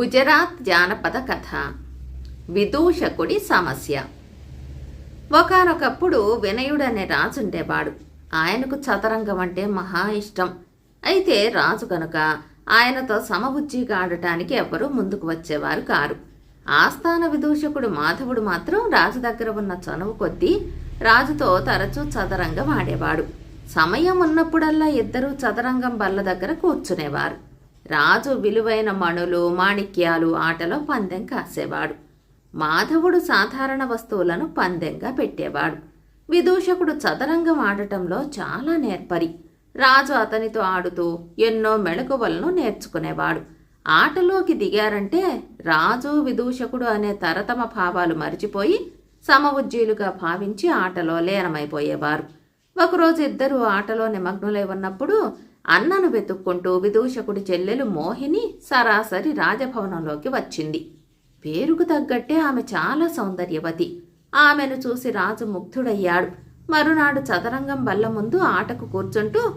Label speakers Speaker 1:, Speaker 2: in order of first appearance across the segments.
Speaker 1: గుజరాత్ జానపద కథ. విదూషకుడి సమస్య. ఒకనొకప్పుడు వినయుడనే రాజు ఉండేవాడు ఆయనకు చదరంగం అంటే మహా ఇష్టం. అయితే రాజు కనుక ఆయనతో సమబుజ్జిగా ఆడటానికి ఎవరూ ముందుకు వచ్చేవారు కారు. ఆస్థాన విదూషకుడు మాధవుడు మాత్రం రాజు దగ్గర ఉన్న చనువు కొద్దీ రాజుతో తరచూ చదరంగం ఆడేవాడు. సమయం ఉన్నప్పుడల్లా ఇద్దరూ చదరంగం బల్ల దగ్గర కూర్చునేవారు. రాజు విలువైన మణులు మాణిక్యాలు ఆటలో పందెం కాసేవాడు మాధవుడు సాధారణ వస్తువులను పందెంగా పెట్టేవాడు. విదూషకుడు చదరంగం ఆడటంలో చాలా నేర్పరి. రాజు అతనితో ఆడుతూ ఎన్నో మెళకువలను నేర్చుకునేవాడు. ఆటలోకి దిగారంటే రాజు విదూషకుడు అనే తరతమ భావాలు మరిచిపోయి సమవుజ్జీలుగా భావించి ఆటలో లీనమైపోయేవారు. ఒకరోజు ఇద్దరు ఆటలో నిమగ్నులై ఉన్నప్పుడు అన్నను వెతుక్కుంటూ విదూషకుడి చెల్లెలు మోహిని సరాసరి రాజభవనంలోకి వచ్చింది. పేరుకు తగ్గట్టే ఆమె చాలా సౌందర్యవతి. ఆమెను చూసి రాజు ముగ్ధుడయ్యాడు. మరునాడు చదరంగం బల్ల ముందు ఆటకు కూర్చుంటూ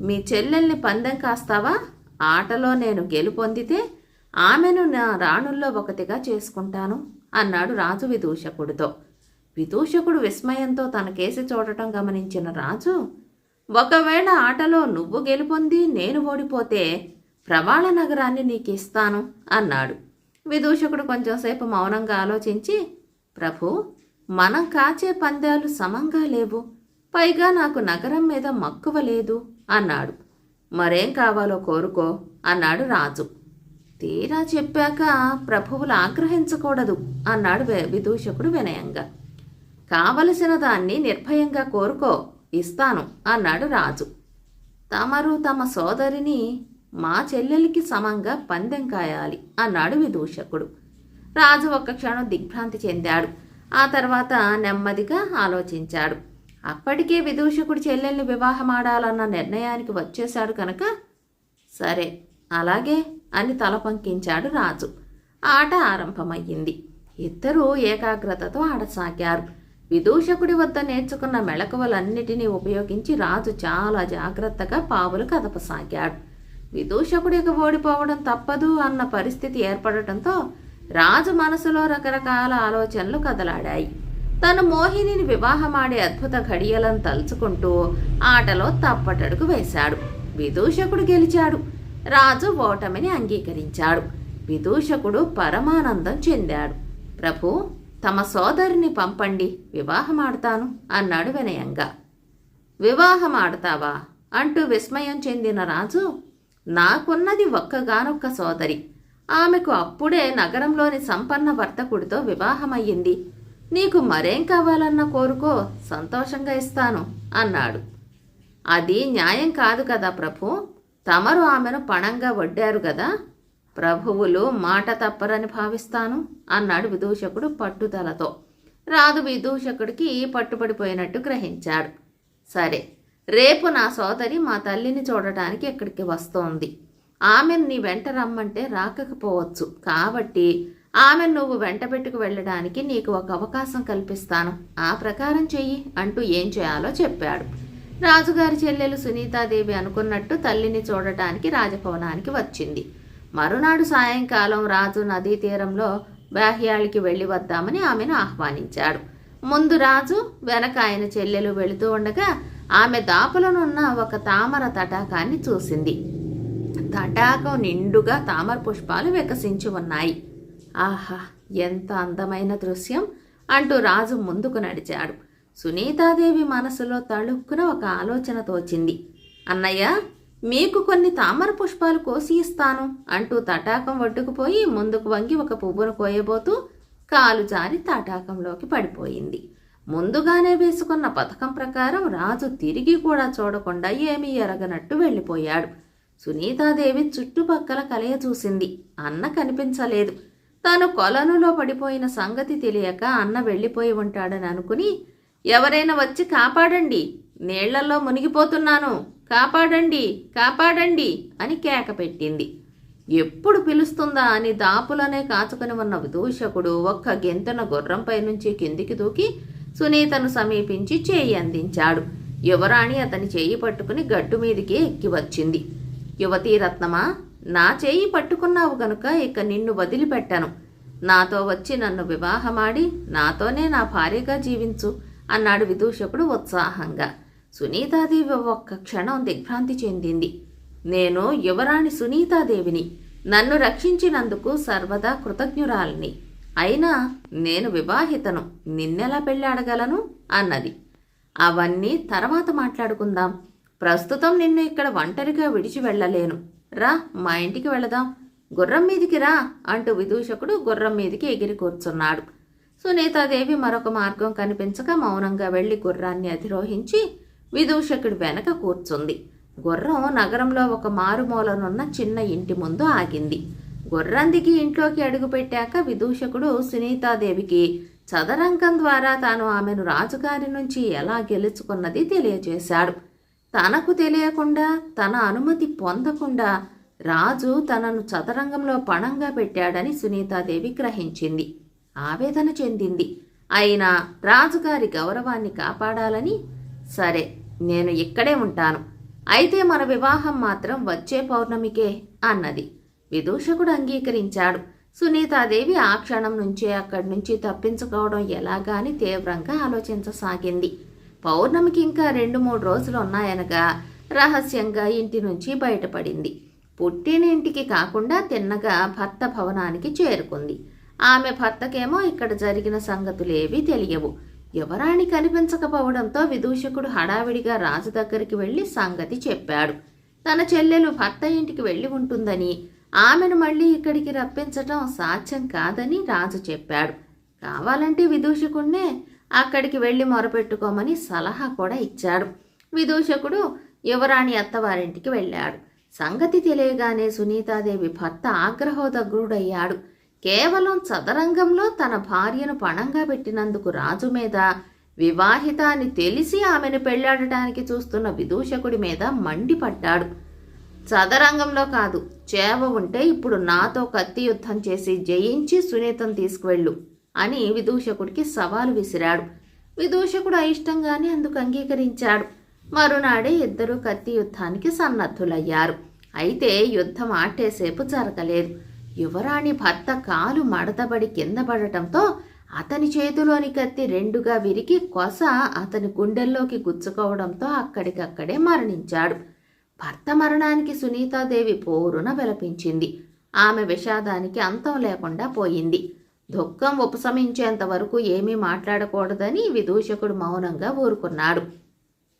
Speaker 1: మీ చెల్లెల్ని పందెం కాస్తావా? ఆటలో నేను గెలుపొందితే ఆమెను నా రాణుల్లో ఒకటిగా చేసుకుంటాను అన్నాడు రాజు విదూషకుడితో. విదూషకుడు విస్మయంతో తన కేసి చూడటం గమనించిన రాజు ఒకవేళ ఆటలో నువ్వు గెలుపొంది నేను ఓడిపోతే ప్రవాళ నగరాన్ని నీకు ఇస్తాను అన్నాడు. విదూషకుడు కొంచెంసేపు మౌనంగా ఆలోచించి ప్రభు మనం కాచే పందాలు సమంగా లేవు. పైగా నాకు నగరం మీద మక్కువ లేదు అన్నాడు. మరేం కావాలో కోరుకో అన్నాడు రాజు. తీరా చెప్పాక ప్రభువులు ఆగ్రహించకూడదు అన్నాడు విదూషకుడు వినయంగా. కావలసిన దాన్ని నిర్భయంగా కోరుకో ఇస్తాను అన్నాడు రాజు. తమరు తమ సోదరిని మా చెల్లెలికి సమంగా పందెం కాయాలి అన్నాడు విదూషకుడు. రాజు ఒక్క క్షణం దిగ్భ్రాంతి చెందాడు. ఆ తర్వాత నెమ్మదిగా ఆలోచించాడు. అప్పటికే విదూషకుడు చెల్లెల్ని వివాహమాడాలన్న నిర్ణయానికి వచ్చేశాడు కనుక సరే అలాగే అని తల పంకించాడు రాజు. ఆట ఆరంభమయ్యింది. ఇద్దరూ ఏకాగ్రతతో ఆడసాగారు. విదూషకుడి వద్ద నేర్చుకున్న మెళకువలన్నిటినీ ఉపయోగించి రాజు చాలా జాగ్రత్తగా పావులు కదపసాగాడు. విదూషకుడికి ఓడిపోవడం తప్పదు అన్న పరిస్థితి ఏర్పడటంతో రాజు మనసులో రకరకాల ఆలోచనలు కదలాడాయి. తను మోహినిని వివాహమాడే అద్భుత ఘడియలను తలుచుకుంటూ ఆటలో తప్పటడుగు వేశాడు. విదూషకుడు గెలిచాడు. రాజు ఓటమిని అంగీకరించాడు. విదూషకుడు పరమానందం చెందాడు. ప్రభు తమ సోదరిని పంపండి వివాహమాడతాను అన్నాడు వినయంగా. వివాహమాడతావా? అంటూ విస్మయం చెందిన రాజు నాకున్నది ఒక్కగానొక్క సోదరి. ఆమెకు అప్పుడే నగరంలోని సంపన్న వర్తకుడితో వివాహమయ్యింది. నీకు మరేం కావాలన్న కోరుకో సంతోషంగా ఇస్తాను అన్నాడు. అది న్యాయం కాదు కదా ప్రభు? తమరు ఆమెను పణంగా వడ్డారు కదా? ప్రభువులు మాట తప్పరని భావిస్తాను అన్నాడు విదూషకుడు పట్టుదలతో. రాదు విదూషకుడికి పట్టుబడిపోయినట్టు గ్రహించాడు. సరే రేపు నా సోదరి మా తల్లిని చూడటానికి ఇక్కడికి వస్తోంది? ఆమెను నీ వెంట రమ్మంటే రాకపోవచ్చు. కాబట్టి ఆమెను నువ్వు వెంట పెట్టుకు వెళ్ళడానికి నీకు ఒక అవకాశం కల్పిస్తాను. ఆ ప్రకారం చెయ్యి అంటూ ఏం చేయాలో చెప్పాడు. రాజుగారి చెల్లెలు సునీతాదేవి అనుకున్నట్టు తల్లిని చూడటానికి రాజభవనానికి వచ్చింది. మరునాడు సాయంకాలం రాజు నదీ తీరంలో బాహ్యాళికి వెళ్ళి వద్దామని ఆమెను ఆహ్వానించాడు. ముందు రాజు వెనక ఆయన చెల్లెలు వెళుతూ ఉండగా ఆమె దాపులనున్న ఒక తామర తటాకాన్ని చూసింది. తటాకం నిండుగా తామర పుష్పాలు వికసించి ఉన్నాయి. ఆహా ఎంత అందమైన దృశ్యం! అంటూ రాజు ముందుకు నడిచాడు. సునీతాదేవి మనసులో తళుక్కున ఒక ఆలోచన తోచింది. అన్నయ్య మీకు కొన్ని తామర పుష్పాలు కోసి ఇస్తాను అంటూ తటాకం ఒడ్డుకుపోయి ముందుకు వంగి ఒక పువ్వును కోయబోతూ కాలు జారి తటాకంలోకి పడిపోయింది. ముందుగానే వేసుకున్న పథకం ప్రకారం రాజు తిరిగి కూడా చూడకుండా ఏమీ ఎరగనట్టు వెళ్ళిపోయాడు. సునీతాదేవి చుట్టుపక్కల కలయ చూసింది. అన్న కనిపించలేదు. తాను కొలనులో పడిపోయిన సంగతి తెలియక అన్న వెళ్ళిపోయి ఉంటాడని అనుకుని ఎవరైనా వచ్చి కాపాడండి నీళ్ళలో మునిగిపోతున్నాను. కాపాడండి కాపాడండి అని కేక పెట్టింది. ఎప్పుడు పిలుస్తుందా అని దాపులనే కాచుకుని ఉన్న విదూషకుడు ఒక్క గెంతన గుర్రంపై నుంచి కిందికి దూకి సునీతను సమీపించి చేయి అందించాడు. యువరాణి అతని చేయి పట్టుకుని గట్టు మీదికి ఎక్కి వచ్చింది. యువతీ రత్నమా నా చేయి పట్టుకున్నావు గనుక ఇక నిన్ను వదిలిపెట్టను. నాతో వచ్చి నన్ను వివాహమాడి నాతోనే నా భార్యగా జీవించు అన్నాడు విదూషకుడు ఉత్సాహంగా. సునీతాదేవి ఒక్క క్షణం దిగ్భ్రాంతి చెందింది. నేను యువరాణి సునీతాదేవిని నన్ను రక్షించినందుకు సర్వదా కృతజ్ఞురాలిని. అయినా నేను వివాహితను నిన్నెలా పెళ్ళాడగలను అన్నది. అవన్నీ తర్వాత మాట్లాడుకుందాం. ప్రస్తుతం నిన్ను ఇక్కడ ఒంటరిగా విడిచి వెళ్ళలేను. రా మా ఇంటికి వెళదాం. గుర్రం మీదికి రా అంటూ విదూషకుడు గుర్రం మీదికి ఎగిరి కూర్చున్నాడు. సునీతాదేవి మరొక మార్గం కనిపించక మౌనంగా వెళ్ళి గుర్రాన్ని అధిరోహించి విదూషకుడి వెనక కూర్చుంది. గుర్రం నగరంలో ఒక మారుమూలనున్న చిన్న ఇంటి ముందు ఆగింది. గుర్రం దిగి ఇంట్లోకి అడుగుపెట్టాక విదూషకుడు సునీతాదేవికి చదరంగం ద్వారా తాను ఆమెను రాజుగారి నుంచి ఎలా గెలుచుకున్నది తెలియజేశాడు. తనకు తెలియకుండా తన అనుమతి పొందకుండా రాజు తనను చదరంగంలో పణంగా పెట్టాడని సునీతాదేవి గ్రహించింది. ఆవేదన చెందింది. అయినా రాజుగారి గౌరవాన్ని కాపాడాలని సరే నేను ఇక్కడే ఉంటాను. అయితే మన వివాహం మాత్రం వచ్చే పౌర్ణమికే అన్నది. విదూషకుడు అంగీకరించాడు. సునీతాదేవి ఆ క్షణం నుంచే అక్కడి నుంచి తప్పించుకోవడం ఎలాగా అని తీవ్రంగా ఆలోచించసాగింది. పౌర్ణమికి ఇంకా రెండు మూడు రోజులు ఉన్నాయనగా రహస్యంగా ఇంటి నుంచి బయటపడింది. పుట్టినింటికి కాకుండా తిన్నగా భర్త భవనానికి చేరుకుంది. ఆమె భర్తకేమో ఇక్కడ జరిగిన సంగతులేవీ తెలియవు. యువరాణి కనిపించకపోవడంతో విదూషకుడు హడావిడిగా రాజు దగ్గరికి వెళ్ళి సంగతి చెప్పాడు. తన చెల్లెలు భర్త ఇంటికి వెళ్ళి ఉంటుందని ఆమెను మళ్ళీ ఇక్కడికి రప్పించటం సాధ్యం కాదని రాజు చెప్పాడు. కావాలంటే విదూషకుణ్ణే అక్కడికి వెళ్ళి మొరపెట్టుకోమని సలహా కూడా ఇచ్చాడు. విదూషకుడు యువరాణి అత్తవారింటికి వెళ్ళాడు. సంగతి తెలియగానే సునీతాదేవి భర్త ఆగ్రహోదగ్రుడయ్యాడు. కేవలం చదరంగంలో తన భార్యను పణంగా పెట్టినందుకు రాజు మీద వివాహిత అని తెలిసి ఆమెను పెళ్ళాడటానికి చూస్తున్న విదూషకుడి మీద మండిపడ్డాడు. చదరంగంలో కాదు చేవ ఉంటే ఇప్పుడు నాతో కత్తి యుద్ధం చేసి జయించి సునీతం తీసుకువెళ్ళు అని విదూషకుడికి సవాలు విసిరాడు. విదూషకుడు అయిష్టంగానే అందుకు అంగీకరించాడు. మరునాడే ఇద్దరు కత్తి యుద్ధానికి సన్నద్ధులయ్యారు. అయితే యుద్ధం ఆటేసేపు జరగలేదు. యువరాణి భర్త కాలు మడతబడి కింద పడటంతో అతని చేతిలోని కత్తి రెండుగా విరిగి కొస అతని గుండెల్లోకి గుచ్చుకోవడంతో అక్కడికక్కడే మరణించాడు. భర్త మరణానికి సునీతాదేవి పోరున విలపించింది. ఆమె విషాదానికి అంతం లేకుండా పోయింది. దుఃఖం ఉపశమించేంత వరకు ఏమీ మాట్లాడకూడదని విదూషకుడు మౌనంగా ఊరుకున్నాడు.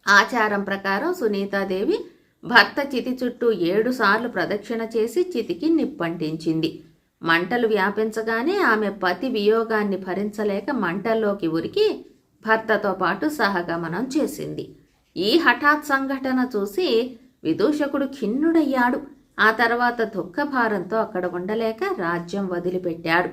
Speaker 1: ఆచారం ప్రకారం సునీతాదేవి భర్త చితి చుట్టూ ఏడుసార్లు ప్రదక్షిణ చేసి చితికి నిప్పంటించింది. మంటలు వ్యాపించగానే ఆమె పతి వియోగాన్ని భరించలేక మంటల్లోకి ఉరికి భర్తతో పాటు సహగమనం చేసింది. ఈ హఠాత్ సంఘటన చూసి విదూషకుడు ఖిన్నుడయ్యాడు. ఆ తర్వాత దుఃఖభారంతో అక్కడ ఉండలేక రాజ్యం వదిలిపెట్టాడు.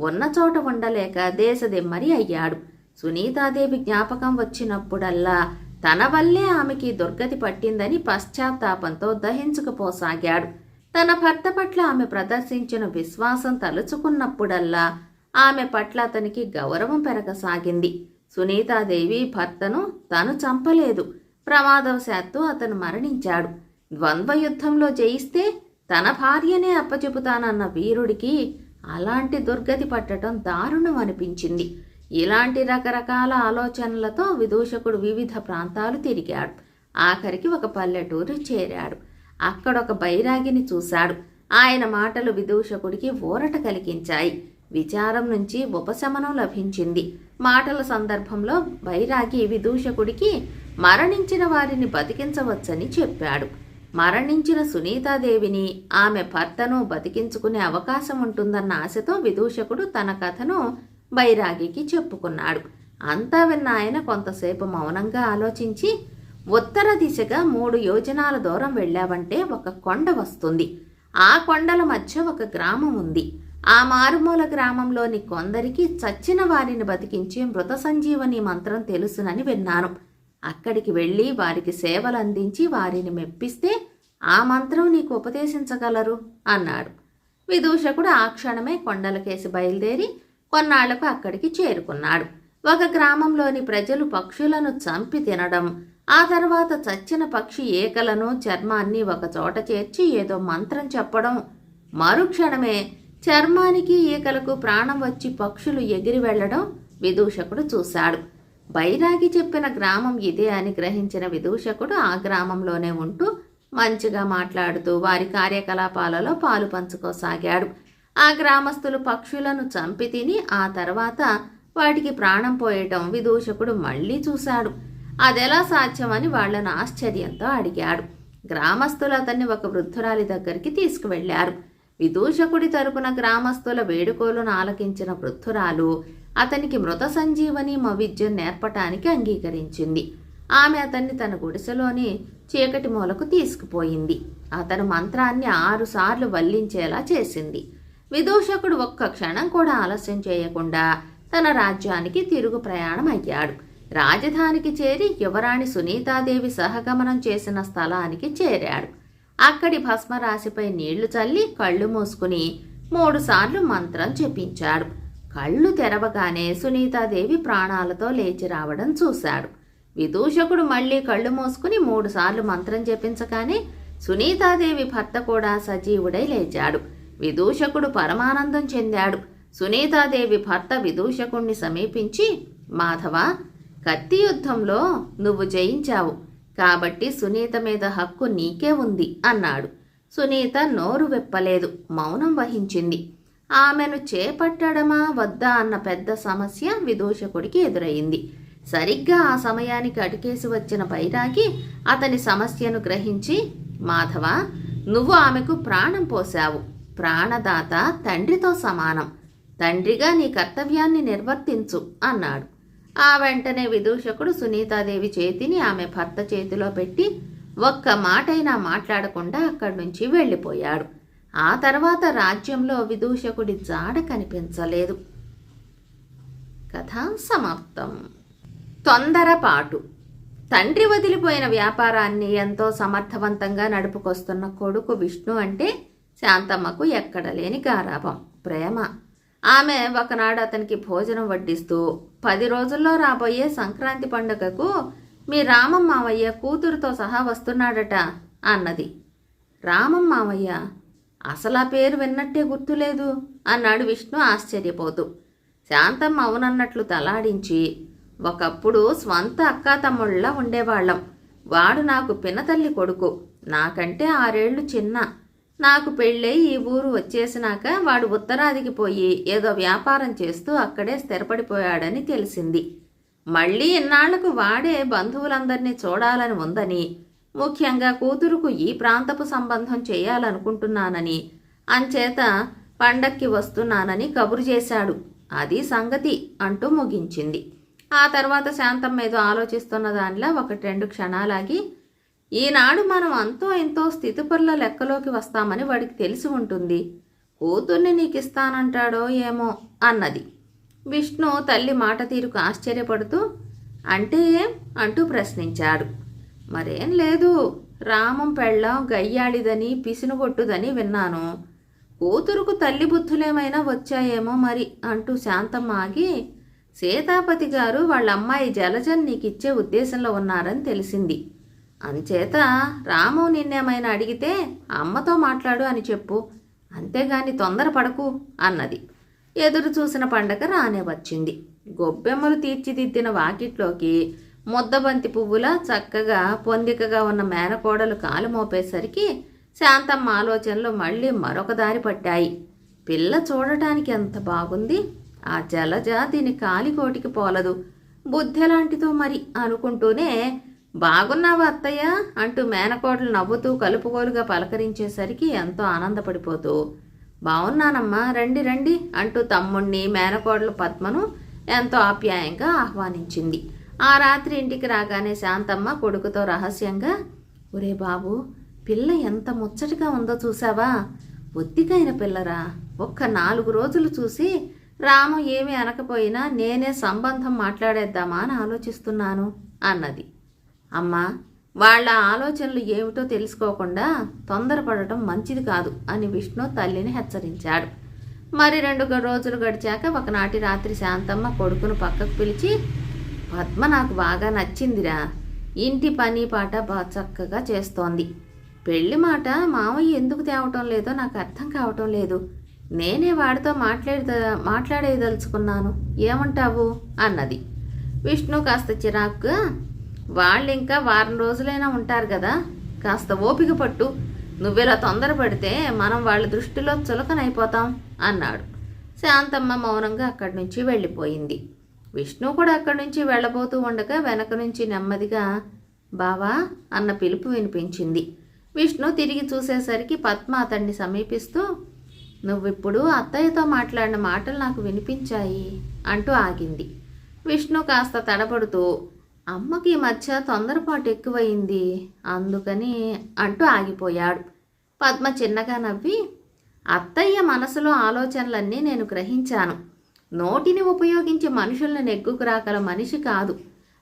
Speaker 1: ఉన్న చోట ఉండలేక దేశదిమ్మరి అయ్యాడు. సునీతాదేవి జ్ఞాపకం వచ్చినప్పుడల్లా తన వల్లే ఆమెకి దుర్గతి పట్టిందని పశ్చాత్తాపంతో దహించుకుపోసాగాడు. తన భర్త పట్ల ఆమె ప్రదర్శించిన విశ్వాసం తలుచుకున్నప్పుడల్లా ఆమె పట్ల అతనికి గౌరవం పెరగసాగింది. సునీతాదేవి భర్తను తను చంపలేదు. ప్రమాదవశాత్తు అతను మరణించాడు. ద్వంద్వ యుద్ధంలో జయిస్తే తన భార్యనే అప్పచెపుతానన్న వీరుడికి అలాంటి దుర్గతి పట్టడం దారుణం అనిపించింది. ఇలాంటి రకరకాల ఆలోచనలతో విదూషకుడు వివిధ ప్రాంతాలు తిరిగాడు. ఆఖరికి ఒక పల్లెటూరు చేరాడు. అక్కడొక బైరాగిని చూశాడు. ఆయన మాటలు విదూషకుడికి ఊరట కలిగించాయి. విచారం నుంచి ఉపశమనం లభించింది. మాటల సందర్భంలో బైరాగి విదూషకుడికి మరణించిన వారిని బతికించవచ్చని చెప్పాడు. మరణించిన సునీతాదేవిని ఆమె భర్తను బతికించుకునే అవకాశం ఉంటుందన్న ఆశతో విదూషకుడు తన కథను బైరాగికి చెప్పుకున్నాడు. అంతా విన్న ఆయన కొంతసేపు మౌనంగా ఆలోచించి ఉత్తర దిశగా మూడు యోజనాల దూరం వెళ్ళావంటే ఒక కొండ వస్తుంది. ఆ కొండల మధ్య ఒక గ్రామం ఉంది. ఆ మారుమూల గ్రామంలోని కొందరికి చచ్చిన వారిని బతికించే మృత సంజీవని మంత్రం తెలుసునని విన్నాను. అక్కడికి వెళ్ళి వారికి సేవలు అందించి వారిని మెప్పిస్తే ఆ మంత్రం నీకు ఉపదేశించగలరు అన్నాడు. విదూషకుడు ఆ క్షణమే కొండలకేసి బయలుదేరి కొన్నాళ్ళకు అక్కడికి చేరుకున్నాడు. ఒక గ్రామంలోని ప్రజలు పక్షులను చంపి తినడం ఆ తర్వాత చచ్చిన పక్షి ఏకలను చర్మాన్ని ఒక చోట చేర్చి ఏదో మంత్రం చెప్పడం. మరుక్షణమే చర్మానికి ఈకలకు ప్రాణం వచ్చి పక్షులు ఎగిరి వెళ్ళడం విదూషకుడు చూశాడు. బైరాగి చెప్పిన గ్రామం ఇదే అని గ్రహించిన విదూషకుడు ఆ గ్రామంలోనే ఉంటూ మంచిగా మాట్లాడుతూ వారి కార్యకలాపాలలో పాలు పంచుకోసాగాడు. ఆ గ్రామస్తులు పక్షులను చంపి తిని ఆ తర్వాత వాటికి ప్రాణం పోయటం విదూషకుడు మళ్ళీ చూశాడు. అదెలా సాధ్యమని వాళ్ళను ఆశ్చర్యంతో అడిగాడు. గ్రామస్తులు అతన్ని ఒక వృద్ధురాలి దగ్గరికి తీసుకువెళ్ళారు విదూషకుడి తరపున గ్రామస్తుల వేడుకోలను ఆలకించిన వృద్ధురాలు అతనికి మృత సంజీవని మవిద్యం నేర్పటానికి అంగీకరించింది. ఆమె అతన్ని తన గుడిసెలోని చీకటి మూలకు తీసుకుపోయింది. అతను మంత్రాన్ని ఆరుసార్లు వల్లించేలా చేసింది. విదూషకుడు ఒక్క క్షణం కూడా ఆలస్యం చేయకుండా తన రాజ్యానికి తిరుగు ప్రయాణం అయ్యాడు రాజధానికి చేరి యువరాణి సునీతాదేవి సహగమనం చేసిన స్థలానికి చేరాడు. అక్కడి భస్మరాశిపై నీళ్ళు చల్లి కళ్ళు మూసుకుని మూడుసార్లు మంత్రం చెప్పించాడు కళ్ళు తెరవగానే సునీతాదేవి ప్రాణాలతో లేచి రావడం చూశాడు. విదూషకుడు మళ్ళీ కళ్ళు మూసుకుని మూడుసార్లు మంత్రం జపించగానే సునీతాదేవి భర్త కూడా సజీవుడై లేచాడు. విదూషకుడు పరమానందం చెందాడు. సునీతాదేవి భర్త విదూషకుణ్ణి సమీపించి మాధవ కత్తి యుద్ధంలో నువ్వు జయించావు. కాబట్టి సునీత మీద హక్కు నీకే ఉంది అన్నాడు. సునీత నోరు విప్పలేదు. మౌనం వహించింది. ఆమెను చేపట్టడమా వద్దా అన్న పెద్ద సమస్య విదూషకుడికి ఎదురయింది సరిగ్గా ఆ సమయానికి అటుకేసి వచ్చిన బైరాగి అతని సమస్యను గ్రహించి మాధవ నువ్వు ఆమెకు ప్రాణం పోశావు. ప్రాణదాత తండ్రితో సమానం. తండ్రిగా నీ కర్తవ్యాన్ని నిర్వర్తించు అన్నాడు. ఆ వెంటనే విదూషకుడు సునీతాదేవి చేతిని ఆమె భర్త చేతిలో పెట్టి ఒక్క మాటైనా మాట్లాడకుండా అక్కడి నుంచి వెళ్ళిపోయాడు. ఆ తర్వాత రాజ్యంలో విదూషకుడి జాడ కనిపించలేదు. కథ సమాప్తం. తొందరపాటు. తండ్రి వదిలిపోయిన వ్యాపారాన్ని ఎంతో సమర్థవంతంగా నడుపుకొస్తున్న కొడుకు విష్ణు అంటే శాంతమ్మకు ఎక్కడ లేని గారాభం ప్రేమ. ఆమె ఒకనాడు అతనికి భోజనం వడ్డిస్తూ పది రోజుల్లో రాబోయే సంక్రాంతి పండుగకు మీ రామం మావయ్య కూతురుతో సహా వస్తున్నాడట అన్నది. రామం మావయ్య అసలు ఆ పేరు విన్నట్టే గుర్తులేదు అన్నాడు విష్ణు ఆశ్చర్యపోతూ. శాంతమ్మ అవునన్నట్లు తలాడించి ఒకప్పుడు స్వంత అక్కా తమ్ముళ్ళ ఉండేవాళ్ళం. వాడు నాకు పినతల్లి కొడుకు నాకంటే ఆరేళ్ళు చిన్న. నాకు పెళ్ళై ఈ ఊరు వచ్చేసినాక వాడు ఉత్తరాదికి పోయి ఏదో వ్యాపారం చేస్తూ అక్కడే స్థిరపడిపోయాడని తెలిసింది. మళ్ళీ ఇన్నాళ్ళకు వాడే బంధువులందరినీ చూడాలని ఉందని ముఖ్యంగా కూతురుకు ఈ ప్రాంతపు సంబంధం చేయాలనుకుంటున్నానని అంచేత పండక్కి వస్తున్నానని కబురు చేశాడు. అది సంగతి అంటూ ముగించింది. ఆ తర్వాత శాంతం ఏదో ఆలోచిస్తున్న దానిలో ఒకటి రెండు క్షణాలాగి ఈనాడు మనం అంతో ఎంతో స్థితిపరుల లెక్కలోకి వస్తామని వాడికి తెలిసి ఉంటుంది. కూతుర్ని నీకు ఇస్తానంటాడో ఏమో అన్నది. విష్ణు తల్లి మాట తీరుకు ఆశ్చర్యపడుతూ అంటే ఏం? అంటూ ప్రశ్నించాడు. మరేం లేదు రామం పెళ్ళం గయ్యాళిదని పిసినుగొట్టుదని విన్నాను. కూతురుకు తల్లి బుద్ధులేమైనా వచ్చాయేమో మరి అంటూ శాంతమ్మ ఆగి సీతాపతి గారు వాళ్ళ అమ్మాయి జలజన్ నీకిచ్చే ఉద్దేశంలో ఉన్నారని తెలిసింది. అంచేత రాము నిన్నేమైనా అడిగితే అమ్మతో మాట్లాడు అని చెప్పు. అంతేగాని తొందరపడకు అన్నది. ఎదురు చూసిన పండగ రానే వచ్చింది. గొబ్బెమ్మలు తీర్చిదిద్దిన వాకిట్లోకి ముద్దబంతి పువ్వులా చక్కగా పొందికగా ఉన్న మేనకోడలు కాలు మోపేసరికి శాంతమ్మ ఆలోచనలు మళ్ళీ మరొక దారి పట్టాయి. పిల్ల చూడటానికి ఎంత బాగుంది? ఆ జలజ దీని కాలికోటికి పోలదు. బుద్ధెలాంటిదో మరి అనుకుంటూనే బాగున్నావా అత్తయ్య? అంటూ మేనకోడలు నవ్వుతూ కలుపుకోలుగా పలకరించేసరికి ఎంతో ఆనందపడిపోతూ బాగున్నానమ్మా రండి రండి అంటూ తమ్ముణ్ణి మేనకోడలు పద్మను ఎంతో ఆప్యాయంగా ఆహ్వానించింది. ఆ రాత్రి ఇంటికి రాగానే శాంతమ్మ కొడుకుతో రహస్యంగా ఒరే బాబు పిల్ల ఎంత ముచ్చటగా ఉందో చూసావా ఒత్తికైన పిల్లరా. ఒక్క నాలుగు రోజులు చూసి రాము ఏమీ అనకపోయినా నేనే సంబంధం మాట్లాడేద్దామా అని ఆలోచిస్తున్నాను అన్నది. అమ్మా వాళ్ళ ఆలోచనలు ఏమిటో తెలుసుకోకుండా తొందరపడటం మంచిది కాదు అని విష్ణు తల్లిని హెచ్చరించాడు. మరి రెండు రోజులు గడిచాక ఒకనాటి రాత్రి శాంతమ్మ కొడుకును పక్కకు పిలిచి పద్మ నాకు బాగా నచ్చిందిరా. ఇంటి పని పాట బాగా చక్కగా చేస్తోంది. పెళ్ళి మాట మామయ్య ఎందుకు తేవటం లేదో నాకు అర్థం కావటం లేదు. నేనే వాడితో మాట్లాడే మాట్లాడేదలుచుకున్నాను ఏమంటావు? అన్నది. విష్ణు కాస్త చిరాకుగా వాళ్ళు ఇంకా వారం రోజులైనా ఉంటారు కదా. కాస్త ఓపిక పట్టు. నువ్వెలా తొందరపడితే మనం వాళ్ళ దృష్టిలో చులకనైపోతాం అన్నాడు. శాంతమ్మ మౌనంగా అక్కడి నుంచి వెళ్ళిపోయింది. విష్ణు కూడా అక్కడి నుంచి వెళ్ళబోతూ ఉండగా వెనక నుంచి నెమ్మదిగా బావా అన్న పిలుపు వినిపించింది. విష్ణు తిరిగి చూసేసరికి పద్మ అతన్ని సమీపిస్తూ నువ్విప్పుడు అత్తయ్యతో మాట్లాడిన మాటలు నాకు వినిపించాయి అంటూ ఆగింది. విష్ణు కాస్త తడబడుతూ అమ్మకి మధ్య తొందరపాటు ఎక్కువయింది అందుకని అంటూ ఆగిపోయాడు. పద్మ చిన్నగా నవ్వి అత్తయ్య మనసులో ఆలోచనలన్నీ నేను గ్రహించాను. నోటిని ఉపయోగించి మనుషుల్ని నెగ్గుకు రాగల మనిషి కాదు.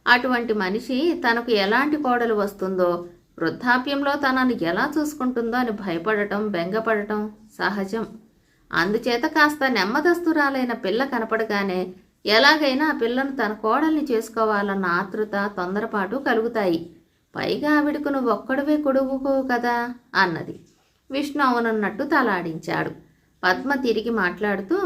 Speaker 1: అటువంటి మనిషి తనకు ఎలాంటి కోడలు వస్తుందో వృద్ధాప్యంలో తనను ఎలా చూసుకుంటుందో అని భయపడటం బెంగపడటం సహజం. అందుచేత కాస్త నెమ్మదస్తురాలైన పిల్ల కనపడగానే ఎలాగైనా ఆ పిల్లను తన కోడల్ని చేసుకోవాలన్న ఆతృత తొందరపాటు కలుగుతాయి. పైగా ఆవిడకు నువ్వు ఒక్కడివే కొడుకుకోవు కదా అన్నది. విష్ణు అవునన్నట్టు తలాడించాడు. పద్మ తిరిగి మాట్లాడుతూ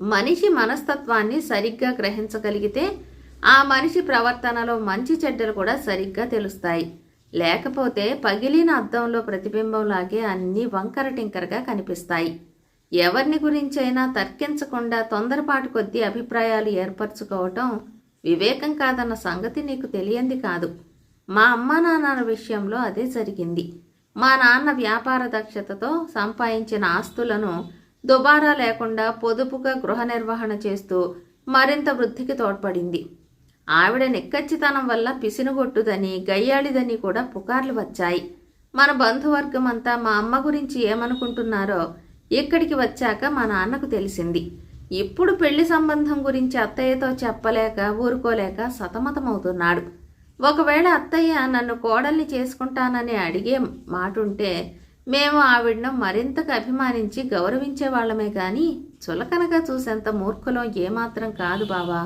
Speaker 1: మనిషి మనస్తత్వాన్ని సరిగ్గా గ్రహించగలిగితే ఆ మనిషి ప్రవర్తనలో మంచి చెడ్డలు కూడా సరిగ్గా తెలుస్తాయి. లేకపోతే పగిలిన అద్దంలో ప్రతిబింబంలాగే అన్నీ వంకర టింకరగా కనిపిస్తాయి. ఎవరిని గురించైనా తర్కించకుండా తొందరపాటు కొద్దీ అభిప్రాయాలు ఏర్పరచుకోవటం వివేకం కాదన్న సంగతి నీకు తెలియంది కాదు. మా అమ్మా నాన్నల విషయంలో అదే జరిగింది. మా నాన్న వ్యాపార దక్షతతో సంపాదించిన ఆస్తులను దుబారా లేకుండా పొదుపుగా గృహ నిర్వహణ చేస్తూ మరింత వృద్ధికి తోడ్పడింది. ఆవిడ నిక్కచ్చితనం వల్ల పిసినుగొట్టుదని గయ్యాళిదని కూడా పుకార్లు వచ్చాయి. మన బంధువర్గం అంతా మా అమ్మ గురించి ఏమనుకుంటున్నారో ఇక్కడికి వచ్చాక మా నాన్నకు తెలిసింది. ఇప్పుడు పెళ్ళి సంబంధం గురించి అత్తయ్యతో చెప్పలేక ఊరుకోలేక సతమతమవుతున్నాడు. ఒకవేళ అత్తయ్య నన్ను కోడల్ని చేసుకుంటానని అడిగే మాటుంటే మేము ఆవిడను మరింతగా అభిమానించి గౌరవించే వాళ్ళమే కానీ చులకనగా చూసేంత మూర్ఖులం ఏమాత్రం కాదు బావా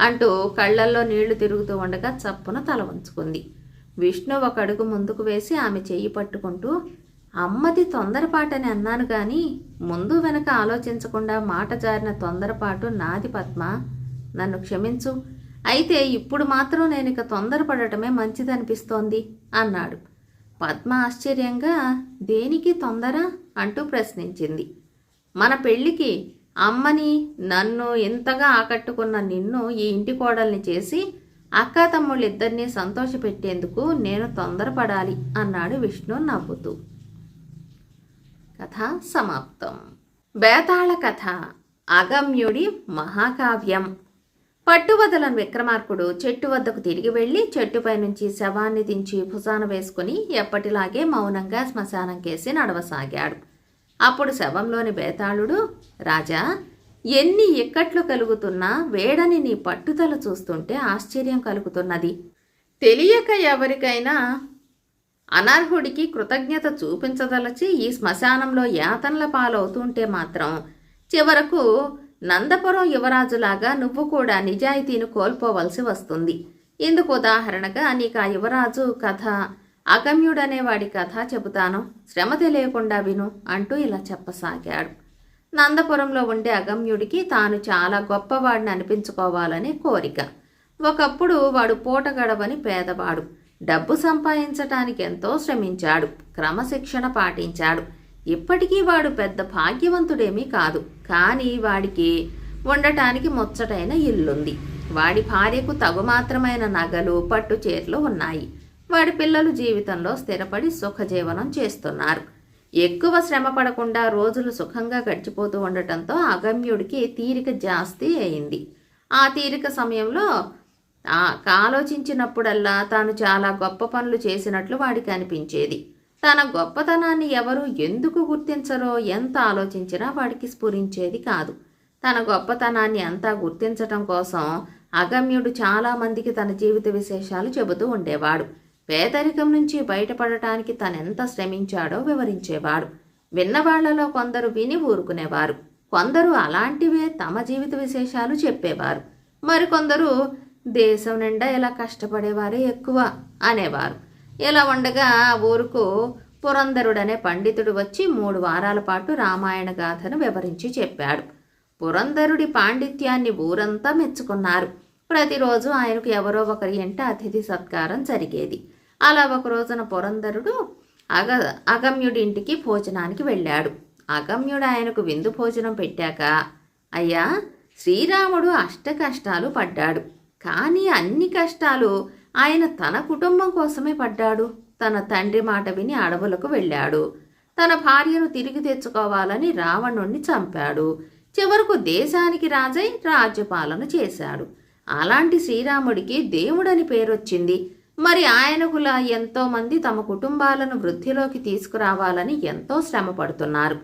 Speaker 1: అంటూ కళ్ళల్లో నీళ్ళు తిరుగుతూ ఉండగా చప్పున తల వంచుకుంది. విష్ణు ఒక అడుగు ముందుకు వేసి ఆమె చెయ్యి పట్టుకుంటూ అమ్మది తొందరపాటని అన్నాను కానీ ముందు వెనక ఆలోచించకుండా మాట జారిన తొందరపాటు నాది పద్మ. నన్ను క్షమించు. అయితే ఇప్పుడు మాత్రం నేను ఇక తొందరపడటమే మంచిదనిపిస్తోంది అన్నాడు. పద్మ ఆశ్చర్యంగా దేనికి తొందర? అంటూ ప్రశ్నించింది. మన పెళ్ళికి అమ్మని నన్ను ఇంతగా ఆకట్టుకున్న నిన్ను ఈ ఇంటి కోడల్ని చేసి అక్కా తమ్ముళ్ళిద్దరినీ సంతోషపెట్టేందుకు నేను తొందరపడాలి అన్నాడు విష్ణు నవ్వుతూ. కథ సమాప్తం. బేతాళ కథ అగమ్యుడి మహాకావ్యం. పట్టువదలని విక్రమార్కుడు చెట్టు వద్దకు తిరిగి వెళ్ళి చెట్టుపై నుంచి శవాన్ని దించి భుజాన వేసుకుని ఎప్పటిలాగే మౌనంగా శ్మశానం కేసి నడవసాగాడు. అప్పుడు శవంలోని బేతాళుడు రాజా ఎన్ని ఇక్కట్లు కలుగుతున్నా వేడని నీ పట్టుదల చూస్తుంటే ఆశ్చర్యం కలుగుతున్నది. తెలియక ఎవరికైనా అనర్హుడికి కృతజ్ఞత చూపించదలచి ఈ శ్మశానంలో యాతనల పాలవుతుంటే మాత్రం చివరకు నందపురం యువరాజులాగా నువ్వు కూడా నిజాయితీని కోల్పోవలసి వస్తుంది. ఇందుకు ఉదాహరణగా నీకు ఆ యువరాజు కథ అగమ్యుడనే వాడి కథ చెబుతాను. శ్రమ తెలియకుండా విను అంటూ ఇలా చెప్పసాగాడు. నందపురంలో ఉండే అగమ్యుడికి తాను చాలా గొప్పవాడిని అనిపించుకోవాలనే కోరిక. ఒకప్పుడు వాడు పూట గడవని పేదవాడు. డబ్బు సంపాదించటానికి ఎంతో శ్రమించాడు. క్రమశిక్షణ పాటించాడు. ఇప్పటికీ వాడు పెద్ద భాగ్యవంతుడేమీ కాదు. కానీ వాడికి ఉండటానికి ముచ్చటైన ఇల్లుంది. వాడి భార్యకు తగుమాత్రమైన నగలు పట్టు చీరలు ఉన్నాయి. వాడి పిల్లలు జీవితంలో స్థిరపడి సుఖజీవనం చేస్తున్నారు. ఎక్కువ శ్రమ పడకుండా రోజులు సుఖంగా గడిచిపోతూ ఉండటంతో అగమ్యుడికి తీరిక జాస్తి అయింది. ఆ తీరిక సమయంలో ఆలోచించినప్పుడల్లా తాను చాలా గొప్ప పనులు చేసినట్లు వాడికి అనిపించేది. తన గొప్పతనాన్ని ఎవరు ఎందుకు గుర్తించరో ఎంత ఆలోచించినా వాడికి స్ఫురించేది కాదు. తన గొప్పతనాన్ని అంతా గుర్తించటం కోసం అగమ్యుడు చాలామందికి తన జీవిత విశేషాలు చెబుతూ ఉండేవాడు. పేదరికం నుంచి బయటపడటానికి తనెంత శ్రమించాడో వివరించేవాడు. విన్నవాళ్ళలో కొందరు విని ఊరుకునేవారు. కొందరు అలాంటివే తమ జీవిత విశేషాలు చెప్పేవారు. మరికొందరు దేశం నిండా ఇలా కష్టపడేవారే ఎక్కువ అనేవారు. ఇలా ఉండగా ఆ ఊరుకు పురంధరుడనే పండితుడు వచ్చి మూడు వారాల పాటు రామాయణ గాథను వివరించి చెప్పాడు. పురంధరుడి పాండిత్యాన్ని ఊరంతా మెచ్చుకున్నారు. ప్రతిరోజు ఆయనకు ఎవరో ఒకరి ఇంట అతిథి సత్కారం జరిగేది. అలా ఒక రోజున పురంధరుడు అగ అగమ్యుడింటికి భోజనానికి వెళ్ళాడు. అగమ్యుడు ఆయనకు విందు భోజనం పెట్టాక అయ్యా శ్రీరాముడు అష్ట కష్టాలు పడ్డాడు. కానీ అన్ని కష్టాలు ఆయన తన కుటుంబం కోసమే పడ్డాడు. తన తండ్రి మాట విని అడవులకు వెళ్ళాడు. తన భార్యను తిరిగి తెచ్చుకోవాలని రావణుణ్ణి చంపాడు. చివరకు దేశానికి రాజై రాజ్యపాలన చేశాడు. అలాంటి శ్రీరాముడికి దేవుడని పేరొచ్చింది. మరి ఆయనకులా ఎంతోమంది తమ కుటుంబాలను వృద్ధిలోకి తీసుకురావాలని ఎంతో శ్రమ పడుతున్నారు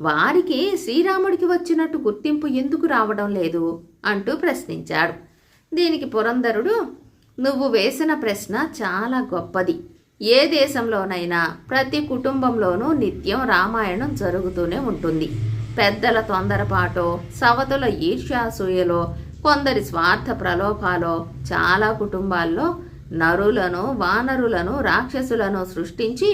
Speaker 1: వారికి శ్రీరాముడికి వచ్చినట్టు గుర్తింపు ఎందుకు రావడం లేదు? అంటూ ప్రశ్నించాడు. దీనికి పురంధరుడు నువ్వు వేసిన ప్రశ్న చాలా గొప్పది. ఏ దేశంలోనైనా ప్రతి కుటుంబంలోనూ నిత్యం రామాయణం జరుగుతూనే ఉంటుంది. పెద్దల తొందరపాటో సవతుల ఈర్ష్యాసూయలో కొందరి స్వార్థ ప్రలోభాలో చాలా కుటుంబాల్లో నరులను వానరులను రాక్షసులను సృష్టించి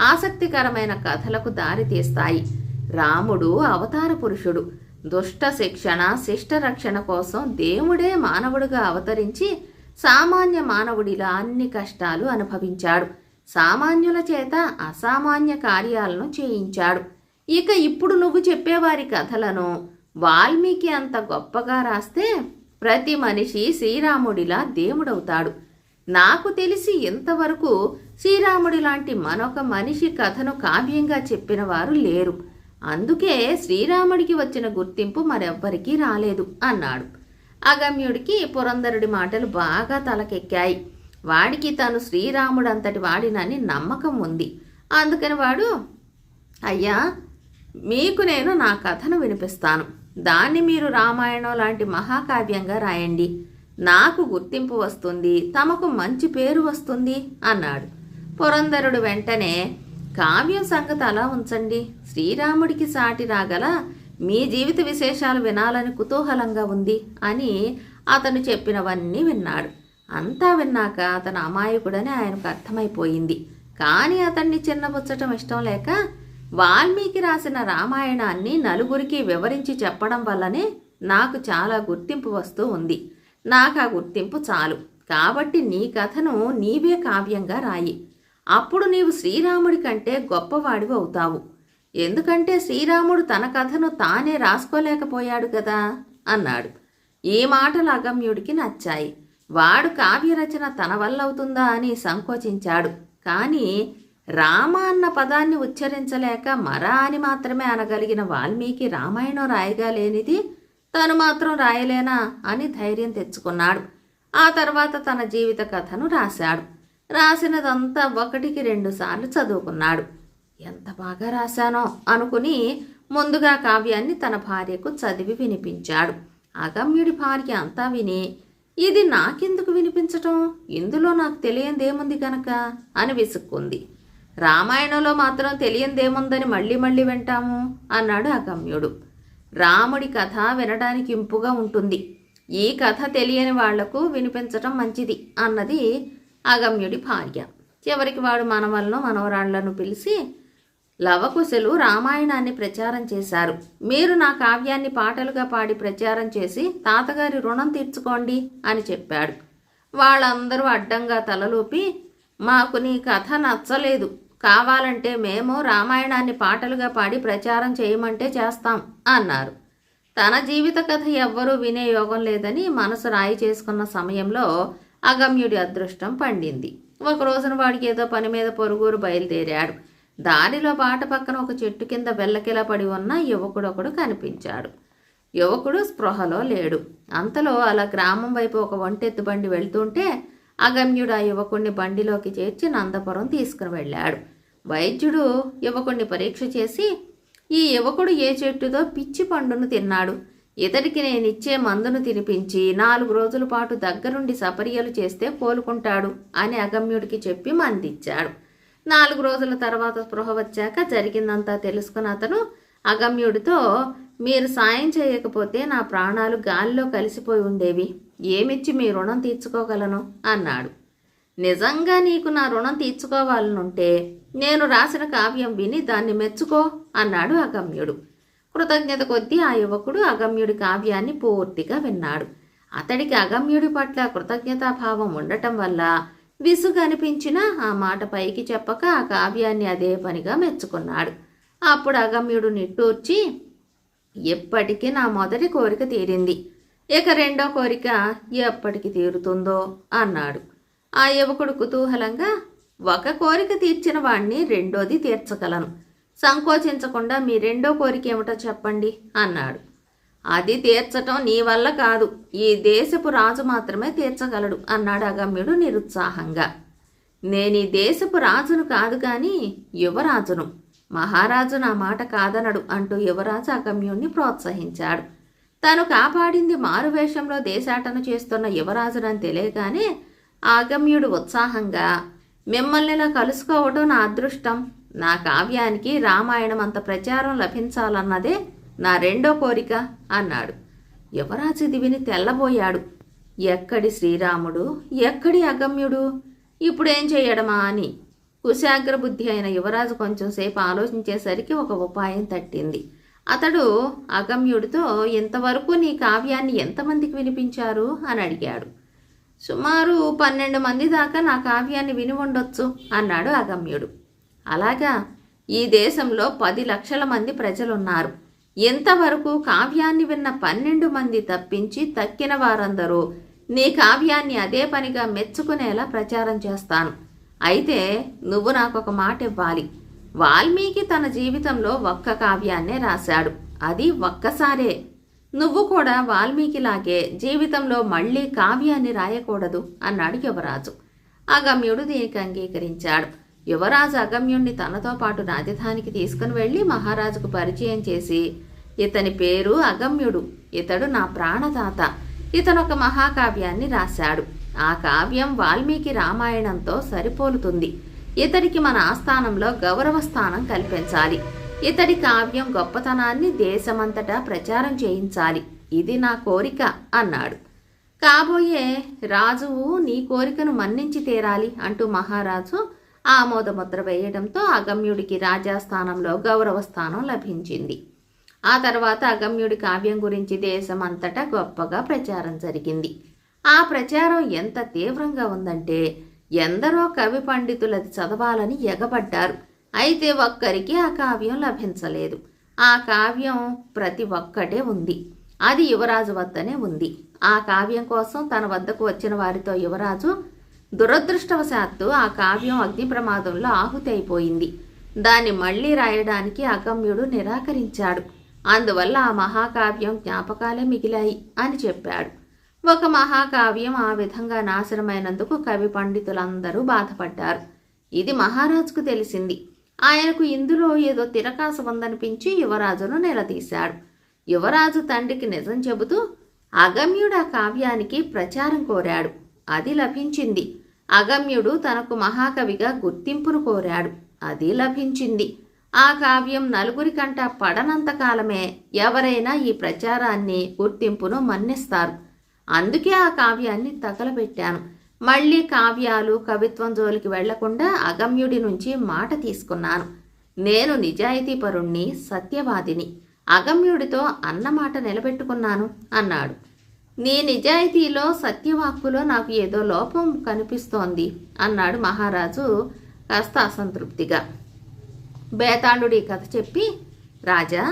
Speaker 1: ఆసక్తికరమైన కథలకు దారితీస్తాయి. రాముడు అవతార పురుషుడు. దుష్ట శిక్షణ శిష్ట రక్షణ కోసం దేవుడే మానవుడిగా అవతరించి సామాన్య మానవుడిలా అన్ని కష్టాలు అనుభవించాడు. సామాన్యుల చేత అసామాన్య కార్యాలను చేయించాడు. ఇక ఇప్పుడు నువ్వు చెప్పేవారి కథలను వాల్మీకి అంత గొప్పగా రాస్తే ప్రతి మనిషి శ్రీరాముడిలా దేవుడవుతాడు. నాకు తెలిసి ఇంతవరకు శ్రీరాముడి లాంటి మరొక మనిషి కథను కావ్యంగా చెప్పిన వారు లేరు. అందుకే శ్రీరాముడికి వచ్చిన గుర్తింపు మరెవ్వరికీ రాలేదు అన్నాడు. అగమ్యుడికి పురంధరుడి మాటలు బాగా తలకెక్కాయి. వాడికి తను శ్రీరాముడంతటి వాడినని నమ్మకం ఉంది. అందుకని వాడు అయ్యా మీకు నేను నా కథను వినిపిస్తాను. దాన్ని మీరు రామాయణం లాంటి మహాకావ్యంగా రాయండి. నాకు గుర్తింపు వస్తుంది తమకు మంచి పేరు వస్తుంది అన్నాడు. పురంధరుడు వెంటనే కావ్యం సంగతి అలా ఉంచండి. శ్రీరాముడికి సాటి రాగల మీ జీవిత విశేషాలు వినాలని కుతూహలంగా ఉంది అని అతను చెప్పినవన్నీ విన్నాడు. అంతా విన్నాక అతను అమాయకుడని ఆయనకు అర్థమైపోయింది. కానీ అతన్ని చిన్నబుచ్చటం ఇష్టం లేక వాల్మీకి రాసిన రామాయణాన్ని నలుగురికి వివరించి చెప్పడం వల్లనే నాకు చాలా గుర్తింపు వస్తూ ఉంది. నాకు ఆ గుర్తింపు చాలు. కాబట్టి నీ కథను నీవే కావ్యంగా రాయి. అప్పుడు నీవు శ్రీరాముడి కంటే గొప్పవాడివి అవుతావు. ఎందుకంటే శ్రీరాముడు తన కథను తానే రాసుకోలేకపోయాడు కదా? అన్నాడు. ఈ మాటలు అగమ్యుడికి నచ్చాయి. వాడు కావ్యరచన తన వల్ల అవుతుందా అని సంకోచించాడు. కానీ రామ అన్న పదాన్ని ఉచ్చరించలేక మరా అని మాత్రమే అనగలిగిన వాల్మీకి రామాయణం రాయగా లేనిది తను మాత్రం రాయలేనా అని ధైర్యం తెచ్చుకున్నాడు. ఆ తర్వాత తన జీవిత కథను రాశాడు. రాసినదంతా ఒకటికి రెండు సార్లు చదువుకున్నాడు. ఎంత బాగా రాశానో అనుకుని ముందుగా కావ్యాన్ని తన భార్యకు చదివి వినిపించాడు. అగమ్యుడి భార్య అంతా విని ఇది నాకెందుకు వినిపించటం? ఇందులో నాకు తెలియందేముంది గనక? అని విసుక్కుంది. రామాయణంలో మాత్రం తెలియందేముందని మళ్ళీ మళ్ళీ వింటాము అన్నాడు అగమ్యుడు. రాముడి కథ వినడానికి ఇంపుగా ఉంటుంది. ఈ కథ తెలియని వాళ్ళకు వినిపించటం మంచిది అన్నది అగమ్యుడి భార్య. చివరికి వాడు మనవలను మనవరాళ్ళను పిలిచి లవకుశలు రామాయణాన్ని ప్రచారం చేశారు. మీరు నా కావ్యాన్ని పాటలుగా పాడి ప్రచారం చేసి తాతగారి రుణం తీర్చుకోండి అని చెప్పాడు. వాళ్ళందరూ అడ్డంగా తలలోపి మాకు నీ కథ నచ్చలేదు. కావాలంటే మేము రామాయణాన్ని పాటలుగా పాడి ప్రచారం చేయమంటే చేస్తాం అన్నారు. తన జీవిత కథ ఎవ్వరూ వినే యోగం లేదని మనసు రాయి చేసుకున్న సమయంలో అగమ్యుడి అదృష్టం పండింది. ఒక రోజున వాడికి ఏదో పని మీద పొరుగురు బయలుదేరాడు. దారిలో బాట పక్కన ఒక చెట్టు కింద బెల్లకిలా పడి ఉన్న యువకుడొకడు కనిపించాడు. యువకుడు స్పృహలో లేడు. అంతలో అలా గ్రామం వైపు ఒక ఒంటెత్తు బండి వెళ్తుంటే అగమ్యుడు ఆ యువకుడిని బండిలోకి చేర్చి నందపురం తీసుకుని వెళ్ళాడు. వైద్యుడు యువకుడిని పరీక్ష చేసి ఈ యువకుడు ఏ చెట్టుదో పిచ్చి పండును తిన్నాడు. ఇతడికి నేనిచ్చే మందును తినిపించి నాలుగు రోజుల పాటు దగ్గరుండి సపర్యలు చేస్తే కోలుకుంటాడు అని అగమ్యుడికి చెప్పి మందిచ్చాడు. నాలుగు రోజుల తర్వాత స్పృహ వచ్చాక జరిగిందంతా తెలుసుకున్న అతను అగమ్యుడితో మీరు సాయం చేయకపోతే నా ప్రాణాలు గాలిలో కలిసిపోయి ఉండేవి. ఏమిచ్చి మీ రుణం తీర్చుకోగలను అన్నాడు. నిజంగా నీకు నా రుణం తీర్చుకోవాలనుంటే నేను రాసిన కావ్యం విని దాన్ని మెచ్చుకో అన్నాడు అగమ్యుడు. కృతజ్ఞత కొద్దీ ఆ యువకుడు అగమ్యుడి కావ్యాన్ని పూర్తిగా విన్నాడు. అతడికి అగమ్యుడి పట్ల కృతజ్ఞతాభావం ఉండటం వల్ల విసుగనిపించినా ఆ మాట పైకి చెప్పక ఆ కావ్యాన్ని అదే పనిగా మెచ్చుకున్నాడు. అప్పుడు అగమ్యుడు నిట్టూర్చి ఎప్పటికీ నా మొదటి కోరిక తీరింది. ఇక రెండో కోరిక ఎప్పటికి తీరుతుందో అన్నాడు. ఆ యువకుడు కుతూహలంగా ఒక కోరిక తీర్చిన వాణ్ణి రెండోది తీర్చగలను. సంకోచించకుండా మీ రెండో కోరిక ఏమిటో చెప్పండి అన్నాడు. అది తీర్చటం నీ వల్ల కాదు. ఈ దేశపు రాజు మాత్రమే తీర్చగలడు అన్నాడు అగమ్యుడు నిరుత్సాహంగా. నేను ఈ దేశపు రాజును కాదు కానీ యువరాజును. మహారాజు నా మాట కాదనడు అంటూ యువరాజు అగమ్యుణ్ణి ప్రోత్సహించాడు. తను కాపాడింది మారువేషంలో దేశాటన చేస్తున్న యువరాజునని తెలియగానే ఆగమ్యుడు ఉత్సాహంగా మిమ్మల్ని ఇలా కలుసుకోవడం నా అదృష్టం. నా కావ్యానికి రామాయణం అంత ప్రచారం లభించాలన్నదే నా రెండో కోరిక అన్నాడు. యువరాజు దివిని తెల్లబోయాడు. ఎక్కడి శ్రీరాముడు? ఎక్కడి అగమ్యుడు? ఇప్పుడేం చేయడమా అని. కుశాగ్ర బుద్ధి అయిన యువరాజు కొంచెం సేపు ఆలోచించేసరికి ఒక ఉపాయం తట్టింది. అతడు అగమ్యుడితో ఇంతవరకు నీ కావ్యాన్ని ఎంతమందికి వినిపించారు? అని అడిగాడు. సుమారు పన్నెండు మంది దాకా నా కావ్యాన్ని విని ఉండొచ్చు అన్నాడు అగమ్యుడు. అలాగా ఈ దేశంలో పది లక్షల మంది ప్రజలున్నారు. ఇంతవరకు కావ్యాన్ని విన్న పన్నెండు మంది తప్పించి తక్కిన వారందరూ నీ కావ్యాన్ని అదే పనిగా మెచ్చుకునేలా ప్రచారం చేస్తాను. అయితే నువ్వు నాకు ఒక మాట ఇవ్వాలి వాల్మీకి తన జీవితంలో ఒక్క కావ్యాన్నే రాశాడు. అది ఒక్కసారే. నువ్వు కూడా వాల్మీకిలాగే జీవితంలో మళ్ళీ కావ్యాన్ని రాయకూడదు అన్నాడు యువరాజు. అగమ్యుడు దీనికి అంగీకరించాడు. యువరాజు అగమ్యుణ్ణి తనతో పాటు రాజధానికి తీసుకుని వెళ్ళి మహారాజుకు పరిచయం చేసి ఇతని పేరు అగమ్యుడు ఇతడు నా ప్రాణదాత. ఇతను ఒక మహాకావ్యాన్ని రాశాడు. ఆ కావ్యం వాల్మీకి రామాయణంతో సరిపోలుతుంది. ఇతడికి మన ఆస్థానంలో గౌరవ స్థానం కల్పించాలి. ఇతడి కావ్యం గొప్పతనాన్ని దేశమంతటా ప్రచారం చేయించాలి. ఇది నా కోరిక అన్నాడు. కాబోయే రాజువు నీ కోరికను మన్నించి తీరాలి అంటూ మహారాజు ఆమోదముద్ర వేయడంతో అగమ్యుడికి రాజాస్థానంలో గౌరవ స్థానం లభించింది. ఆ తర్వాత అగమ్యుడి కావ్యం గురించి దేశమంతటా గొప్పగా ప్రచారం జరిగింది. ఆ ప్రచారం ఎంత తీవ్రంగా ఉందంటే ఎందరో కవి పండితులది చదవాలని ఎగబడ్డారు. అయితే ఒక్కరికి ఆ కావ్యం లభించలేదు. ఆ కావ్యం ప్రతి ఒక్కటే ఉంది. అది యువరాజు వద్దనే ఉంది. ఆ కావ్యం కోసం తన వద్దకు వచ్చిన వారితో యువరాజు దురదృష్టవశాత్తు ఆ కావ్యం అగ్ని ప్రమాదంలో ఆహుతి అయిపోయింది దాన్ని మళ్ళీ రాయడానికి అగమ్యుడు నిరాకరించాడు. అందువల్ల ఆ మహాకావ్యం జ్ఞాపకాలే మిగిలాయి అని చెప్పాడు. ఒక మహాకావ్యం ఆ విధంగా నాశనమైనందుకు కవి పండితులందరూ బాధపడ్డారు. ఇది మహారాజుకు తెలిసింది. ఆయనకు ఇందులో ఏదో తిరకాస ఉందనిపించి యువరాజును నిలదీశాడు. యువరాజు తండ్రికి నిజం చెబుతూ అగమ్యుడు ఆ కావ్యానికి ప్రచారం కోరాడు. అది లభించింది. అగమ్యుడు తనకు మహాకవిగా గుర్తింపును కోరాడు. అది లభించింది. ఆ కావ్యం నలుగురి కంట పడనంత కాలమే ఎవరైనా ఈ ప్రచారాన్ని గుర్తింపును మన్నిస్తారు. అందుకే ఆ కావ్యాన్ని తగలబెట్టాను. మళ్ళీ కావ్యాలు కవిత్వం జోలికి వెళ్ళకుండా అగమ్యుడి నుంచి మాట తీసుకున్నాను. నేను నిజాయితీపరుణ్ణి సత్యవాదిని. అగమ్యుడితో అన్నమాట నిలబెట్టుకున్నాను అన్నాడు. నీ నిజాయితీలో సత్యవాక్కులో నాకు ఏదో లోపం కనిపిస్తోంది అన్నాడు మహారాజు కాస్త అసంతృప్తిగా. బేతాళుడి కథ చెప్పి రాజా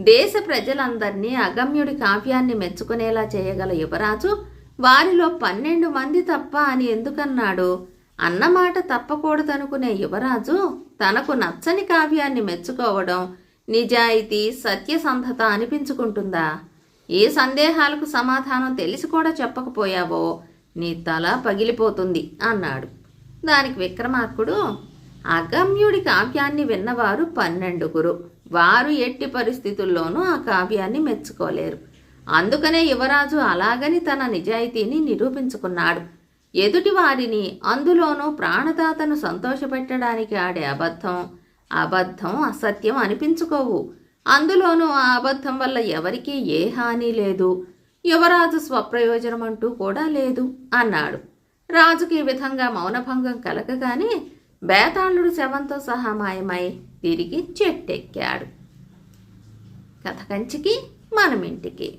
Speaker 1: దేశ ప్రజలందరినీ అగమ్యుడి కావ్యాన్ని మెచ్చుకునేలా చేయగల యువరాజు వారిలో పన్నెండు మంది తప్ప అని ఎందుకన్నాడు? అన్నమాట తప్పకూడదనుకునే యువరాజు తనకు నచ్చని కావ్యాన్ని మెచ్చుకోవడం నిజాయితీ సత్యసంధత అనిపించుకుంటుందా? ఏ సందేహాలకు సమాధానం తెలిసి కూడా చెప్పకపోయావో నీ తల పగిలిపోతుంది అన్నాడు. దానికి విక్రమార్కుడు అగమ్యుడి కావ్యాన్ని విన్నవారు పన్నెండుగురు. వారు ఎట్టి పరిస్థితుల్లోనూ ఆ కావ్యాన్ని మెచ్చుకోలేరు. అందుకనే యువరాజు అలాగని తన నిజాయితీని నిరూపించుకున్నాడు. ఎదుటి వారిని అందులోనూ ప్రాణదాతను సంతోషపెట్టడానికి ఆడే అబద్ధం అబద్ధం అసత్యం అనిపించుకోవు. అందులోనూ ఆ అబద్ధం వల్ల ఎవరికీ ఏ హాని లేదు. యువరాజు స్వప్రయోజనం అంటూ కూడా లేదు అన్నాడు. రాజుకి ఈ విధంగా మౌనభంగం కలగగానే బేతాళుడు శవంతో సహా మాయమై తిరిగి చెట్టెక్కాడు. కథ కంచికి మనమింటికి.